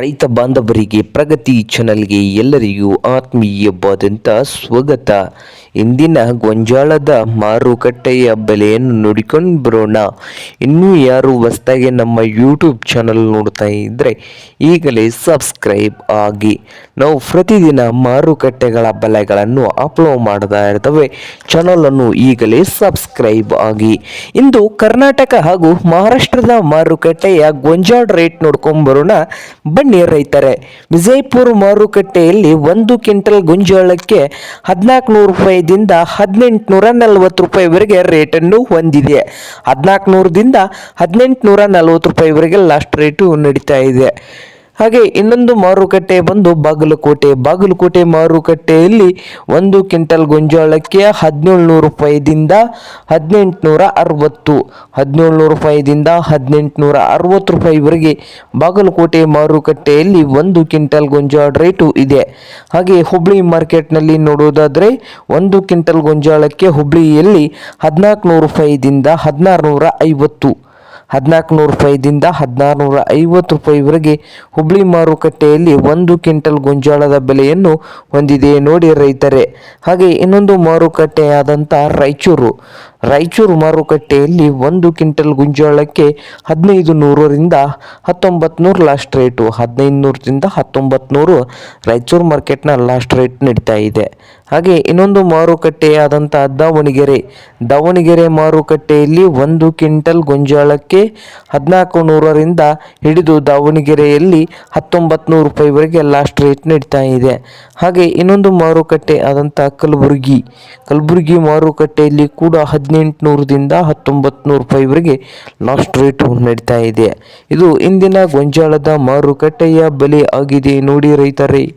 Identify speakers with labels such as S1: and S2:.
S1: ರೈತ ಬಾಂಧವರಿಗೆ ಪ್ರಗತಿ ಚಾನಲ್ಗೆ ಎಲ್ಲರಿಗೂ ಆತ್ಮೀಯವಾದಂಥ ಸ್ವಾಗತ. ಇಂದಿನ ಗೊಂಜಾಳದ ಮಾರುಕಟ್ಟೆಯ ಬೆಲೆಯನ್ನು ನೋಡಿಕೊಂಡು ಬರೋಣ. ಇನ್ನೂ ಯಾರು ಹೊಸ್ದಾಗಿ ನಮ್ಮ ಯೂಟ್ಯೂಬ್ ಚಾನಲ್ ನೋಡ್ತಾ ಇದ್ದರೆ ಈಗಲೇ ಸಬ್ಸ್ಕ್ರೈಬ್ ಆಗಿ. ನಾವು ಪ್ರತಿದಿನ ಮಾರುಕಟ್ಟೆಗಳ ಬೆಲೆಗಳನ್ನು ಅಪ್ಲೋಡ್ ಮಾಡ್ತಾ ಇರ್ತವೆ. ಚಾನಲನ್ನು ಈಗಲೇ ಸಬ್ಸ್ಕ್ರೈಬ್ ಆಗಿ. ಇಂದು ಕರ್ನಾಟಕ ಹಾಗೂ ಮಹಾರಾಷ್ಟ್ರದ ಮಾರುಕಟ್ಟೆಯ ಗೊಂಜಾಳ ರೇಟ್ ನೋಡ್ಕೊಂಡು ಬರೋಣ. ಬನ್ನಿ. ರೈತರೆ ವಿಜಯಪುರ ಮಾರುಕಟ್ಟೆಯಲ್ಲಿ ಒಂದು ಕ್ವಿಂಟಲ್ ಗೊಂಜಾಳಕ್ಕೆ ಹದಿನಾಲ್ಕು ನೂರು ರೂಪಾಯಿದಿಂದ ಹದಿನೆಂಟುನೂರ ನಲವತ್ತು ರೂಪಾಯಿವರೆಗೆ ರೇಟನ್ನು ಹೊಂದಿದೆ. ಹದಿನಾಲ್ಕು ನೂರದಿಂದ ಹದಿನೆಂಟುನೂರ ನಲವತ್ತು ರೂಪಾಯಿವರೆಗೆ ಲಾಸ್ಟ್ ರೇಟು ನಡೀತಾ ಇದೆ. ಹಾಗೆ ಇನ್ನೊಂದು ಮಾರುಕಟ್ಟೆ ಬಂದು ಬಾಗಲಕೋಟೆ. ಬಾಗಲಕೋಟೆ ಮಾರುಕಟ್ಟೆಯಲ್ಲಿ ಒಂದು ಕ್ವಿಂಟಲ್ ಗೊಂಜಾಳಕ್ಕೆ ಹದಿನೇಳು ನೂರು ರೂಪಾಯಿದಿಂದ ಹದಿನೆಂಟುನೂರ ಅರವತ್ತು ಹದಿನೇಳು ನೂರು ರೂಪಾಯಿದಿಂದ ಹದಿನೆಂಟುನೂರ ಅರವತ್ತು ರೂಪಾಯಿವರೆಗೆ ಬಾಗಲಕೋಟೆ ಮಾರುಕಟ್ಟೆಯಲ್ಲಿ ಒಂದು ಕ್ವಿಂಟಲ್ ಗೊಂಜಾಳ ರೇಟು ಇದೆ. ಹಾಗೆ ಹುಬ್ಳಿ ಮಾರ್ಕೆಟ್ನಲ್ಲಿ ನೋಡುವುದಾದರೆ ಒಂದು ಕ್ವಿಂಟಲ್ ಗೊಂಜಾಳಕ್ಕೆ ಹುಬ್ಳಿಯಲ್ಲಿ ಹದಿನಾಲ್ಕುನೂರು ರೂಪಾಯಿದಿಂದ ಹದಿನಾರು ನೂರ ಐವತ್ತು ಹದಿನಾಲ್ಕು ನೂರು ರೂಪಾಯಿದಿಂದ ಹದಿನಾರು ನೂರ ಐವತ್ತು ರೂಪಾಯಿವರೆಗೆ ಹುಬ್ಳಿ ಮಾರುಕಟ್ಟೆಯಲ್ಲಿ ಒಂದು ಕ್ವಿಂಟಲ್ ಗೊಂಜಾಳದ ಬೆಲೆಯನ್ನು ಹೊಂದಿದೆ ನೋಡಿ ರೈತರೇ. ಹಾಗೆ ಇನ್ನೊಂದು ಮಾರುಕಟ್ಟೆಯಾದಂಥ ರಾಯಚೂರು. ರಾಯಚೂರು ಮಾರುಕಟ್ಟೆಯಲ್ಲಿ ಒಂದು ಕ್ವಿಂಟಲ್ ಗುಂಜಾಳಕ್ಕೆ ಹದಿನೈದು ನೂರರಿಂದ ಹತ್ತೊಂಬತ್ತು ನೂರು ಲಾಸ್ಟ್ ರೇಟು ಹದಿನೈದು ನೂರರಿಂದ ಹತ್ತೊಂಬತ್ತು ನೂರು ರಾಯಚೂರು ಮಾರ್ಕೆಟ್ನ ಲಾಸ್ಟ್ ರೇಟ್ ನಡೀತಾ ಇದೆ. ಹಾಗೆ ಇನ್ನೊಂದು ಮಾರುಕಟ್ಟೆಯಾದಂಥ ದಾವಣಗೆರೆ. ದಾವಣಗೆರೆ ಮಾರುಕಟ್ಟೆಯಲ್ಲಿ ಒಂದು ಕ್ವಿಂಟಲ್ ಗೊಂಜಾಳಕ್ಕೆ ಹದಿನಾಲ್ಕು ನೂರರಿಂದ ಹಿಡಿದು ದಾವಣಗೆರೆಯಲ್ಲಿ ಹತ್ತೊಂಬತ್ತು ನೂರು ರೂಪಾಯಿವರೆಗೆ ಲಾಸ್ಟ್ ರೇಟ್ ನಡೀತಾ ಇದೆ. ಹಾಗೆ ಇನ್ನೊಂದು ಮಾರುಕಟ್ಟೆ ಆದಂಥ ಕಲಬುರಗಿ. ಕಲಬುರಗಿ ಮಾರುಕಟ್ಟೆಯಲ್ಲಿ ಕೂಡ ಹದಿನೆಂಟು ನೂರದಿಂದ ಹತ್ತೊಂಬತ್ತು ನೂರು ರೂಪಾಯಿವರೆಗೆ ಲಾಸ್ಟ್ ರೇಟ್ ನಡೀತಾ ಇದೆ. ಇದು ಇಂದಿನ ಗೊಂಜಾಳದ ಮಾರುಕಟ್ಟೆಯ ಬೆಲೆ ಆಗಿದೆ. ನೋಡಿ ರೈತರೇ.